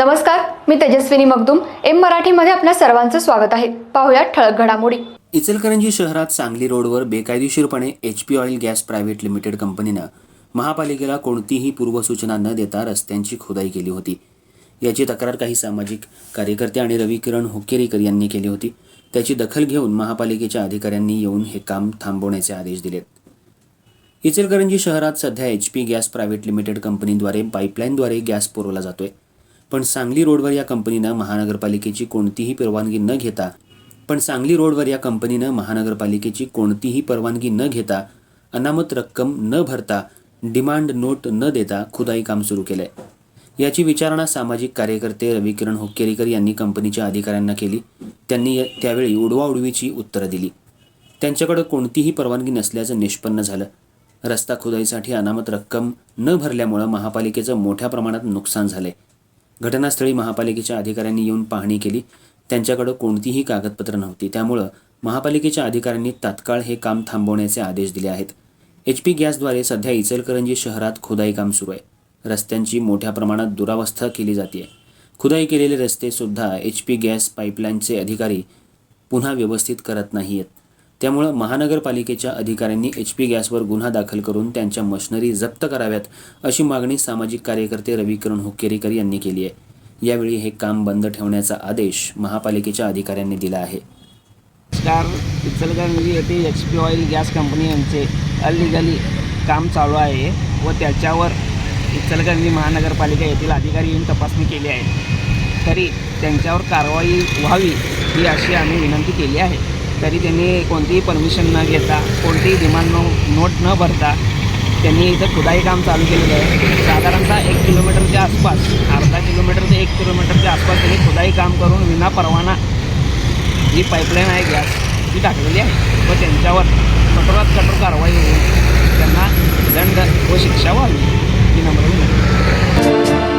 नमस्कार मी तेजस्विनी मगदुम. एम मराठीमध्ये आपल्या सर्वांचं स्वागत आहे. पाहुयात ठळक घडामोडी. इचलकरंजी शहरात सांगली रोडवर बेकायदेशीरपणे H P oil gas private limited कंपनीनं महापालिकेला कोणतीही पूर्वसूचना न देता रस्त्यांची खोदाई केली होती. याची तक्रार काही सामाजिक कार्यकर्ते आणि रविकिरण हुक्केरीकर यांनी केली होती. त्याची दखल घेऊन महापालिकेच्या अधिकाऱ्यांनी येऊन हे काम थांबवण्याचे आदेश दिलेत. इचलकरंजी शहरात सध्या H P gas private limited कंपनीद्वारे पाईपलाईनद्वारे गॅस पुरवला जातोय. पण सांगली रोडवर या कंपनीनं महानगरपालिकेची कोणतीही परवानगी न घेता पण सांगली रोडवर या कंपनीनं महानगरपालिकेची कोणतीही परवानगी न घेता अनामत रक्कम न भरता डिमांड नोट न देता खुदाई काम सुरू केलंय. याची विचारणा सामाजिक कार्यकर्ते रविकिरण हुक्केरीकर यांनी कंपनीच्या अधिकाऱ्यांना केली. त्यांनी त्यावेळी उडवाउडवीची उत्तरं दिली. त्यांच्याकडे कोणतीही परवानगी नसल्याचं निष्पन्न झालं. रस्ता खुदाईसाठी अनामत रक्कम न भरल्यामुळं महापालिकेचं मोठ्या प्रमाणात नुकसान झालंय. घटनास्थळी महापालिकेच्या अधिकाऱ्यांनी येऊन पाहणी केली. त्यांच्याकडं कोणतीही कागदपत्र नव्हती. त्यामुळं महापालिकेच्या अधिकाऱ्यांनी तात्काळ हे काम थांबवण्याचे आदेश दिले आहेत. एच पी गॅसद्वारे सध्या इचलकरंजी शहरात खुदाई काम सुरू आहे. रस्त्यांची मोठ्या प्रमाणात दुरावस्था केली जाते खुदाई केलेले रस्ते सुद्धा एच पी गॅस पाईपलाईनचे अधिकारी पुन्हा व्यवस्थित करत नाही आहेत त्यामुळं महानगरपालिकेच्या अधिकाऱ्यांनी एच पी गॅसवर गुन्हा दाखल करून त्यांच्या मशिनरी जप्त कराव्यात अशी मागणी सामाजिक कार्यकर्ते रविकरण हुक्केरीकर यांनी केली आहे. यावेळी हे काम बंद ठेवण्याचा आदेश महापालिकेच्या अधिकाऱ्यांनी दिला आहे. स्टार इचलगंजी येथे H P oil gas company यांचे अलिगली काम चालू आहे व त्याच्यावर इचलगंजी महानगरपालिका येथील अधिकारी येऊन तपासणी केली आहे. तरी त्यांच्यावर कारवाई व्हावी ही अशी आम्ही विनंती केली आहे. तरी त्यांनी कोणतीही परमिशन न घेता कोणतीही डिमांड नो नोट न भरता त्यांनी इथं खुदाई काम चालू केलेलं आहे. साधारणतः एक किलोमीटरच्या आसपास अर्धा किलोमीटर ते एक किलोमीटरच्या आसपास त्यांनी खुदाई काम करून विना परवाना जी पाईपलाईन आहे गॅस ती टाकलेली आहे. व त्यांच्यावर कठोरात कठोर कारवाई होईल